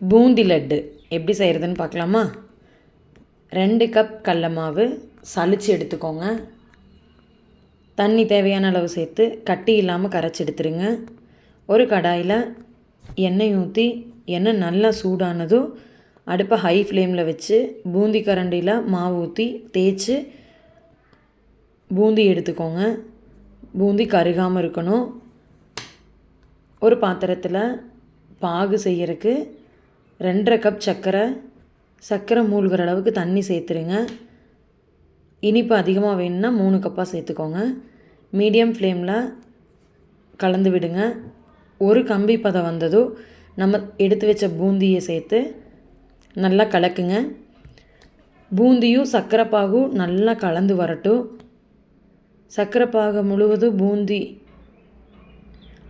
பூந்தி லட்டு. எப்படி செய்கிறதுன்னு பார்க்கலாமா? ரெண்டு கப் கடல மாவு சளிச்சு எடுத்துக்கோங்க. தண்ணி தேவையான அளவு சேர்த்து கட்டி இல்லாமல் கரைச்சி எடுத்துருங்க. ஒரு கடாயில் எண்ணெய் ஊற்றி எண்ணெய் நல்லா சூடானதும் அடுப்பை ஹை ஃப்ளேமில் வச்சு பூந்தி கரண்டியில் மாவு ஊற்றி தேய்ச்சி பூந்தி எடுத்துக்கோங்க. பூந்தி கருகாமல் இருக்கணும். ஒரு பாத்திரத்தில் பாகு செய்கிறதுக்கு ரெண்டரை கப் சர்க்கரை சர்க்கரை மூழ்கிற அளவுக்கு தண்ணி சேர்த்துருங்க. இனிப்பு அதிகமாக வேணும்னா மூணு கப்பாக சேர்த்துக்கோங்க. மீடியம் ஃப்ளேமில் கலந்து விடுங்க. ஒரு கம்பி பதம் வந்ததும் நம்ம எடுத்து வச்ச பூந்தியை சேர்த்து நல்லா கலக்குங்க. பூந்தியும் சர்க்கரைப்பாகும் நல்லா கலந்து வரட்டும். சர்க்கரைப்பாக முழுவதும் பூந்தி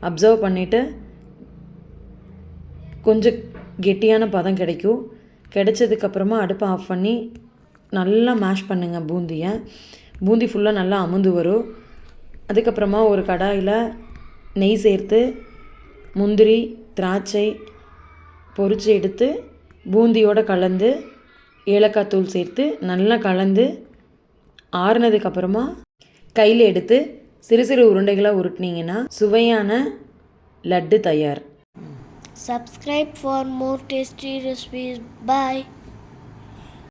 அப்சர்வ் பண்ணிவிட்டு கொஞ்சம் கெட்டியான பதம் கிடைக்கும். கிடைச்சதுக்கப்புறமா அடுப்பை ஆஃப் பண்ணி நல்லா மேஷ் பண்ணுங்கள் பூந்தியை. பூந்தி ஃபுல்லாக நல்லா அமுந்து வரும். அதுக்கப்புறமா ஒரு கடாயில் நெய் சேர்த்து முந்திரி திராட்சை பொரித்து எடுத்து பூந்தியோடு கலந்து ஏலக்காய் தூள் சேர்த்து நல்லா கலந்து ஆறுனதுக்கப்புறமா கையில் எடுத்து சிறு சிறு உருண்டைகளாக உருட்டினீங்கன்னா சுவையான லட்டு தயார். Subscribe for more tasty recipes. Bye.